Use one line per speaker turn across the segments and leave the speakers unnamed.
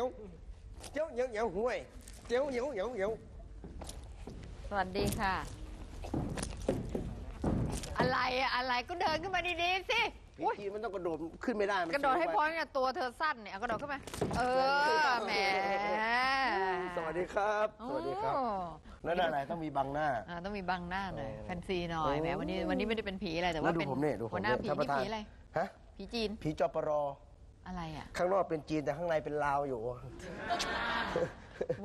tiêu nhiều nhiều tiêu nhiều nhiều người tiêu nhiều nhiều nhiều
สวัสดีค่ะ อะไรอะอะไรก็เดินขึ้นมาดีๆสิ
ผีจีนมันต้องกระโดดขึ้นไม่ได้มัน
กระโดดให้
สูง
พ้น
ไป
เนี่ยตัวเธอสั้นเนี่ยเอากระโดดขึ้นมา เออแหม
สวัสดีครับ สวัสดีครับ
โอ้
นั่นอะไรต้องมีบังหน้า
อ่าต้องมีบังหน้าหน่อย
เออ
แฟนซีหน่อย
โอ้
แหมวันนี้วันนี้ไม่ได้เป็นผีอะไรแต่
แล้
ว่าว
ดู
เป็น
ผมเนี่ยดูผม
หัวหน้าผี
ท่านป
นี่
ระธาน
ผีอะไร
ฮะ
ผีจีน
ผีจปร
อะไรอะ
ข้างนอกเป็นจีนแต่ข้างในเป็นลาวอยู่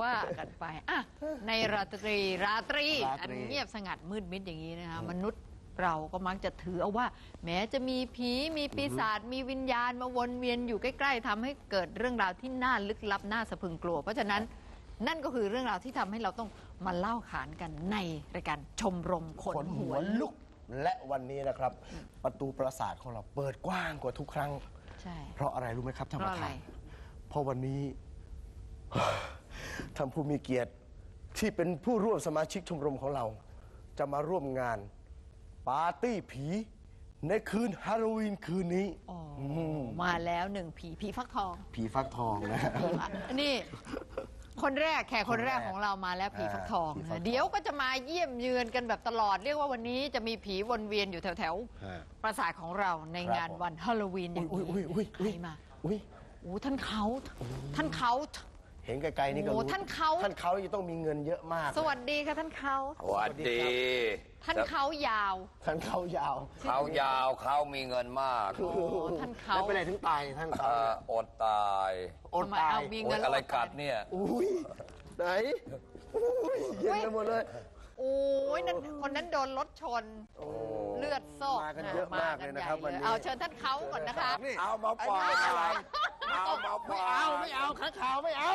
ว่ากันไปอะในราตรีราตรี
ราตรี
อันเงียบสงัดมืดมิดอย่างนี้นะคะมนุษย์เราก็มักจะถือเอาว่า แม้จะมีผีมีปีศาจมีวิญญาณมาวนเวียนอยู่ใกล้ ๆทำให้เกิดเรื่องราวที่น่าลึกลับน่าสะพรึงกลัว เพราะฉะนั้นนั่นก็คือเรื่องราวที่ทำให้เราต้องมาเล่าขานกันในรายการชมรมขน
ขน
หั
หั
ว
ว
ลุ
ลุ
ก
กและวันนี้นะครับ ประตูปราสาทของเราเปิดกว้างกว่าทุกครั้ง
ใช่
เพราะอะไรรู้ไหมครับท่าน
เพ
ป
ราะ
ระ
อะไร
ธานเพราะวันนี้ ท่านผู้มีเกียรติที่เป็นผู้ร่วมสมาชิกชมรมของเรา จะมาร่วมงานปาร์ตี้ผี ในคืนฮาโลวีนคืนนี้
อ๋ออมาแล้วหนึ่งผีผีฟักทอง
ผีฟักทองนะ
นี่ คนแรกแขกคนแรก
คนแรก
ของเรามาแล้วผีฟักทอง
ผีฟักทอง
เดี๋ยวก็จะมาเยี่ยมเยือนกันแบบตลอดเรียกว่าวันนี้จะมีผีวนเวียนอยู่แถว
ฮะ
ๆปราสาทของเราใน
ครับ
งานวันฮาโลวีนอย่าง
อุ้ย
นี้
อุ้ยอุ้ย
ใครมา
อุ้ย
โอ้ท่านเขาท่านเขา
เห็นไกลๆนี่ก็
โอ้
รู้
ท่านเขา
ท่านเขาจะต้องมีเงินเยอะมาก
สวัสดีค่ะท่านเขา
สวัสดี
ท่านเขายาว
ท่านเขายาว
เขายาวเขามีเงินมาก
โอ้ท่านเขา
ไม่เป็นไรถึงตายท่านเขา
เอ่ออดตาย
อด
ทำไม
ตาย
เอามี
โอ้
เงิ
ย
น
อะไร
แล้ว
กัดเนี่ย
อุ้ยไหนอุ้ยเย็นไปหมดเลย
โอ้ยนั่นคนนั้นโดนรถชนเลือดโซก
มากันเยอะมากเลยนะครับ
ใหญ่
วันนี้
เอาเชิญท่านเขาก่อนนะคะ
นี่
เอามาปล่อยอะไร เอามาปล่
ไม่
อย
เอาไม่เอาข้างขาวไม่เอา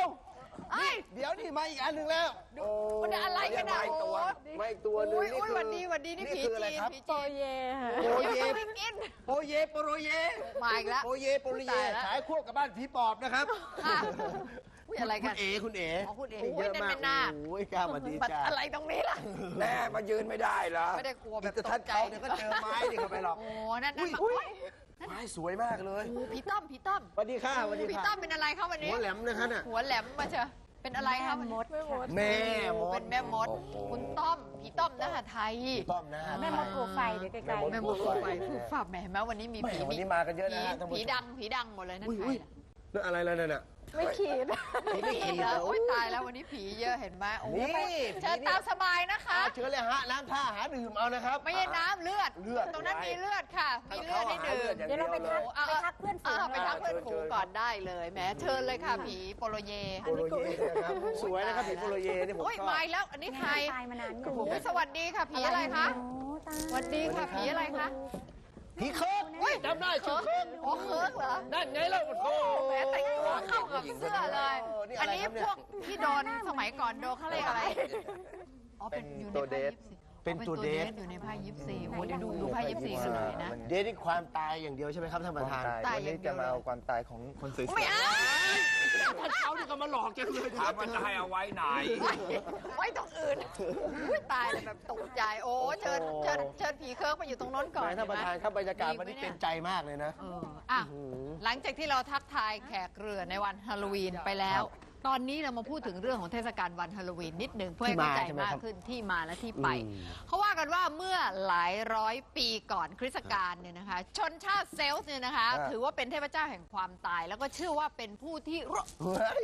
เอ้ย
เดี๋ยวนี่มาอีกอันหนึ่งแล้วโอ้
มันอะไรกันอะ
ไม่ตัว
โอ้
ไม่ตัวหนึง
อุ้ย
นี่
อุ้ย
คือ
หวันดีหวันดีนี่ผี
คืออะไร
จีน
ครับ
ผีจีน
เย่ค่ะ
โปเย
ไม่กิน
โปเยโปโรเย
มาอีกแล้ว
โปเยโปโรเย
ตายแล้ว
ขายควบกับบ้านผีปอบนะครับ
ค่ะอุ้ยอะไร
คุ
กั
ณ
น
เอคุณเอ
อ๋อคุณเอ๋
นี่เยอะ
โอ้ยนั่น
มาก
เป็นนาค
โอ้ยกล้ามาดี
มัน
จ้า
อะไรตรงนี้ล่ะ
แม่มายืนไม่ได้เหรอ
ไม่ได้กลัวแบบ
แต่
ต
ท่าน
กใจ
เขาเดี๋ยวก็เจอไม้นี่เข้าไปหรอก
โอ้นั่นนั่
อุ้
น
ย
มา
อุ้ย ไม้สวยมากเลย
โอ้ผีต้อมผีต้อม
สวัสดีค่ะสวัสดี
ผี
ค่ะ
ต้อมเป็นอะไรคะวันนี้
หัวแหลมนะคะน่ะ
หัวแหลมมาเชอะเป็นอะไรคะวันนี้
มดไม่มด
แม่มด
เป็นแม่มดคุณต้อมผีต้อมนะคะไทย
ต้อมนะฮะ
แม่มดโปรไฟล์เดี๋ยวไกล
แม่มดโปรไฟล์ฟูฟ้าแหมแม้วันนี้มี
แม่
ผี
วันนี้มากันเยอะนะฮะท่านผู้ชม
ผีดังผีดังหมดเลยนั่น
อุ้ย
ใคร
อุ้ย
ล่ะ
นั่นอะไรแล้วนั่นน่ะ
ๆ ไม่ขีด
ผีไม่
ผี
ขี่
เหรอ
เหรอ
โอ้ยตายแล้ววันนี้ผีเยอะเห็นไหมโอ้
นี่
ยเชิญ
ผีเนี่ย
ตามสบายนะคะ
อ่าเชิญเลยฮะน้ำท่าหาดื่มเอานะครับ
ไม่ใช่น้ำเลือด
เลือด
ตรงนั้นมีเลือดค่ะ มีเลือดให้ดื่ม
เดี๋ยวเราไปทัก
อา
ไปทักเพื่อนฝูงา
ไปทักเพื่อนฝูงก่อนได้เลยแหมเชิญเลยค่ะผีโปโลเย
โปโลเยนะครับสวยนะครับผีโปโลเยนี่ผม
โอ้ย
ชอบ
มาอีกแล้วอันนี้ใคร
ตายมานานอยู่
โอ้ยสวัสดีค่ะผีอะไรคะ
โอ้ตาย
สวัสดีค่ะผีอะไรคะ
ผีเคิร์ก
อุ้ย
จำได้ชื่อเคิร์ก
อ๋อเคิร์กเหรอ
นั่นไงเล่าโอ้
แหมแต่งตัวเข้ากับเสื้อเลย
โอ้นี่
อั
อะ
น
ไร
นี้
ครับเนี่ย
พวกที่โดนสมัยก่อนโดนเขาเรียกอะไร อ๋อเป็นอยู่ใน
ตัว
ไพ่
เดท
ยิปซี
เป็นตัวเดท
อยู่ในไพ่ยิปซีโอ้เดี๋ยวดูดูไพ่ยิปซีกันหน่อยนะ
เดทนี่ความตายอย่างเดียวใช่ไหมครับท่านประธาน
ตาย
วันนี้จะมาเอาความตายของคนสวย
ไม่เอา
ท่านเขานี่ก็มาหลอกจังเลย
ถามว่าจะให้เอาไว้ไหน
ไว้ตรงอื่นอุ๊ยตายเลยแบบตกใจโอ้เชิญเชิญเชิญผีเคิร์กไปอยู่ตรงโน้นก่อน
แหมท่านประธานครับบรรยากาศวันนี้
ดีไหม
เป็นใจมากเลยนะ
เอออะหลังจากที่เราทักทายแขกเรือในวันฮาโลวีนไปแล้ว ตอนนี้เรามาพูดถึงเรื่องของเทศกาลวันฮาโลวีนนิดหนึ่งเพื่อให้เข้าใจ
ที่มาใช่ไหม
มาก
ครับ
ขึ้นที่มาและที่ไป
อืม
เขาว่ากันว่าเมื่อหลายร้อยปีก่อนคริสตกาลเนี่ยนะคะ ชนชาติเซลส์เนี่ยนะคะ
อ่า
ถือว่าเป็นเทพเจ้าแห่งความตาย แล้วก็เชื่อว่าเป็นผู้ที่รวบ
เฮ้ย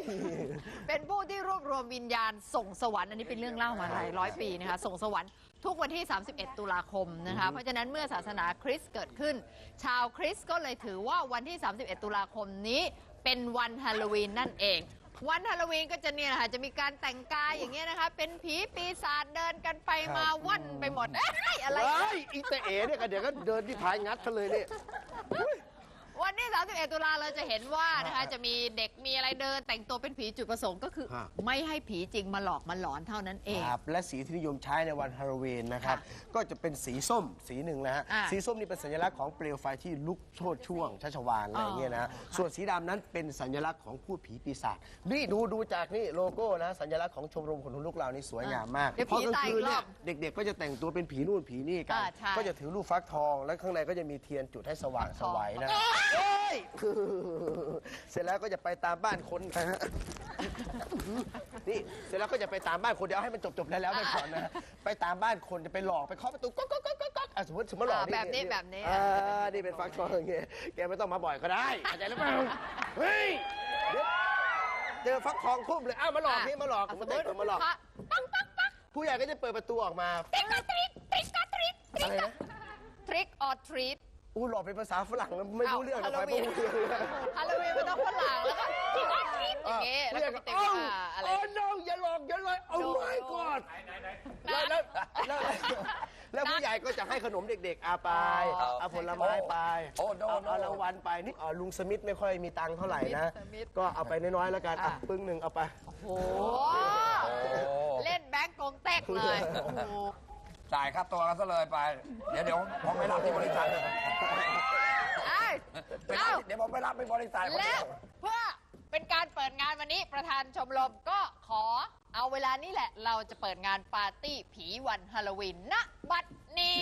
เป็นผู้ที่รวบรวมวิญญาณส่งสวรรค์อันนี้เป็นเรื่องเล่ามาหลายร้อยปีนะคะ ส่งสวรรค์ทุกวันที่ 31 ตุลาคมนะคะ เพราะฉะนั้นเมื่อศาสนาคริสต์เกิดขึ้น ชาวคริสต์ก็เลยถือว่าวันที่ 31 ตุลาคมนี้เป็นวันฮาโลวีนนั่นเอง วันฮาโลวีนก็จะเนี่ยนะคะจะมีการแต่งกายอย่างเงี้ยนะคะ เป็นผีปีศาจเดินกันไปมาวันไปหมดเอ้ยอะไร
เฮ้ยอีเตเอ๋เนี่ยก็เดี๋ยวก็เดินที่พายงัดเขาเลยเนี่ย
วันที่ 31 ตุลาเราจะเห็นว่านะคะ จะมีเด็กมีอะไรเดิน แต่งตัวเป็นผีจุดประสงค์ก็คือ
ฮะ
ไม่ให้ผีจริงมาหลอกมาหลอนเท่านั้นเอง
ครับและสีที่นิยมใช้ในวันฮาโลวีนนะครับ
ค่ะ
ก็จะเป็นสีส้มสีหนึ่งนะฮะ
อ่า
สีส้มนี่เป็นสัญลักษณ์ของเปลวไฟที่ลุกโชนช่วงชัชวานอะไรอย่างเงี้ยนะฮะ
อ๋อ
ส่วนสีดำนั้นเป็นสัญลักษณ์ของผู้ผีปีศาจนี่ดูดูจากนี่โลโก้นะสัญลักษณ์ของชมรมคนทุนลูกเรานี่สวยงามมาก
เดี๋ยว
พอ
ผี
กลาง
ตาย
คื
อี
น
กร
เนี่
อยบ
เด็กๆ ก็จะแต่งตัวเป็นผีนู่นผีนี่กัน
อ่าใช่
ก็จะถือลูกฟักทอง และข้างในก็จะมีเทียนจุดให้สว่างสวัยนะ
เอ้
เสร็จแล้วก็จะไปตามบ้านคนนะฮะนี่เสร็จแล้วก็จะไปตามบ้านคนเดี๋ยวเอาให้มันจบจบๆแล้วแล้วไปก่อนนะฮะไปตามบ้านคนจะไปหลอกไปเคาะประตูก๊อกก๊อกก๊อกก๊อกก๊อกอะสมมติสมมติหลอก
อ่าแบบนี้แบบนี้
อ่านี่เป็นฟักทองอย่างเงี้ยแกไม่ต้องมาบ่อยก็ได้เข้าใจหรือเปล่าเฮ้ยเดี๋ยวเจอฟักทองทุ่มเลยอ้าวมาหลอกนี่มาหลอก
สมม
มา
ติ
เด็กมาหลอก
พระปังปังปัง
ผู้ใหญ่ก็จะเปิดประตูออกมา
ทริกออทริกทริกออทริก
อะไรนะ
ทริกออทริก
อู้หลอกเป็นภาษาฝรั่งแล้วไม่รู้เรื่อง
ฮา
นะ
โล
ไป
วี
ไม่
น
รู้เรื่องเลย
ฮาโลวีนมันต้องฝรั่งแล้วก็ทริกออทริกอย่างเงี้ยแล้วก็มีเต็ม
เอ้า
อ่าอะไร
โอ้ no อย่าหลอกอย่าหลอกโอ้
No
my god แล้วแล้วแล้วแล้วผู้ใหญ่ก็จะให้ขนมเด็กๆอาไป
อ๋อ
เอาผลไม้ไป
โอ้โน่
เอา
โน่
เอารางวัลไปนี่อ๋อลุงสมิธไม่ค่อยมีตังค์เท่าไหร่นะ
สมิธ
ก็เอาไปน้อยๆแล้วกันอะ
อะ
ปึ้งหนึ่งเอาไป
โอ้โห เล่นแบงก์กงเต็กเลย โอ้โห
จ่ายค่าตัวกันซะเลยไป เดี๋ยวเดี๋ยวผมไม่รับที่บริษัท
เอ้ย
ไปรับ
เอ้า
เดี๋ยวผมไม่รับไม่บริษัทคน
และ
เดียว
เพื่อเป็นการเปิดงานวันนี้ประธานชมรมก็ขอเอาเวลานี้แหละ เราจะเปิดงานปาร์ตี้ผีวันฮาโลวีนณบัดนี้